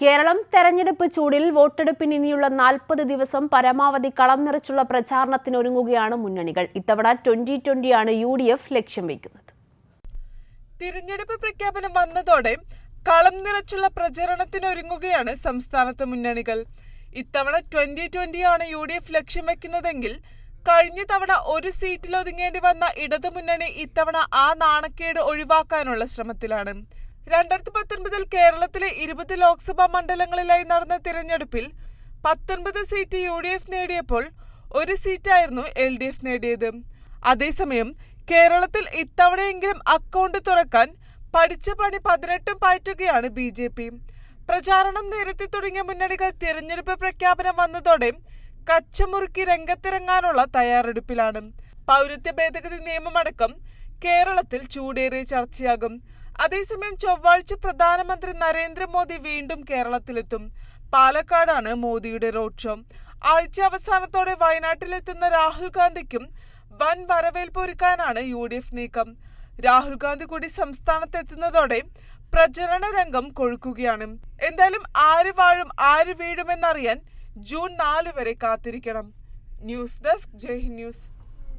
കേരളം തെരഞ്ഞെടുപ്പ് ചൂടിൽ വോട്ടെടുപ്പിന് ഇനിയുള്ള നാൽപ്പത് ദിവസം പരമാവധി കളം നിറച്ചുള്ള പ്രചാരണത്തിനൊരുങ്ങുകയാണ് മുന്നണികൾ. ഇത്തവണ ട്വന്റി ട്വന്റിയാണ് യു ഡി എഫ് ലക്ഷ്യം വയ്ക്കുന്നത്. തിരഞ്ഞെടുപ്പ് പ്രഖ്യാപനം വന്നതോടെ കളം നിറച്ചുള്ള പ്രചരണത്തിനൊരുങ്ങുകയാണ് സംസ്ഥാനത്തെ മുന്നണികൾ. ഇത്തവണ ട്വന്റി ട്വന്റിയാണ് യു ഡി എഫ് ലക്ഷ്യം വയ്ക്കുന്നതെങ്കിൽ കഴിഞ്ഞ തവണ ഒരു സീറ്റിൽ ഒതുങ്ങേണ്ടി വന്ന ഇടതു മുന്നണി ഇത്തവണ ആ നാണക്കേട് ഒഴിവാക്കാനുള്ള ശ്രമത്തിലാണ്. രണ്ടായിരത്തി പത്തൊൻപതിൽ കേരളത്തിലെ ഇരുപത് ലോക്സഭാ മണ്ഡലങ്ങളിലായി നടന്ന തിരഞ്ഞെടുപ്പിൽ പത്തൊൻപത് സീറ്റ് യു ഡി എഫ് നേടിയപ്പോൾ ഒരു സീറ്റായിരുന്നു എൽ ഡി എഫ് നേടിയത്. അതേസമയം കേരളത്തിൽ ഇത്തവണയെങ്കിലും അക്കൗണ്ട് തുറക്കാൻ പഠിച്ച പണി പതിനെട്ടും പാറ്റുകയാണ് ബി ജെ പി. പ്രചാരണം നേരത്തെ തുടങ്ങിയ മുന്നണികൾ തിരഞ്ഞെടുപ്പ് പ്രഖ്യാപനം വന്നതോടെ കച്ചമുറുക്കി രംഗത്തിറങ്ങാനുള്ള തയ്യാറെടുപ്പിലാണ്. പൗരത്വ ഭേദഗതി നിയമമടക്കം കേരളത്തിൽ ചൂടേറിയ ചർച്ചയാകും. അതേസമയം ചൊവ്വാഴ്ച പ്രധാനമന്ത്രി നരേന്ദ്രമോദി വീണ്ടും കേരളത്തിലെത്തും. പാലക്കാടാണ് മോദിയുടെ റോഡ് ഷോ ആഴ്ച അവസാനത്തോടെ വയനാട്ടിലെത്തുന്ന രാഹുൽ ഗാന്ധിക്കും വൻ വരവേൽപ്പ് ഒരുക്കാനാണ് യു ഡി എഫ് നീക്കം. രാഹുൽ ഗാന്ധി കൂടി സംസ്ഥാനത്തെത്തുന്നതോടെ പ്രചരണ രംഗം കൊഴുക്കുകയാണ്. എന്തായാലും ആര് വാഴും ആര് വീഴുമെന്നറിയാൻ ജൂൺ നാല് വരെ കാത്തിരിക്കണം. News desk Jai news.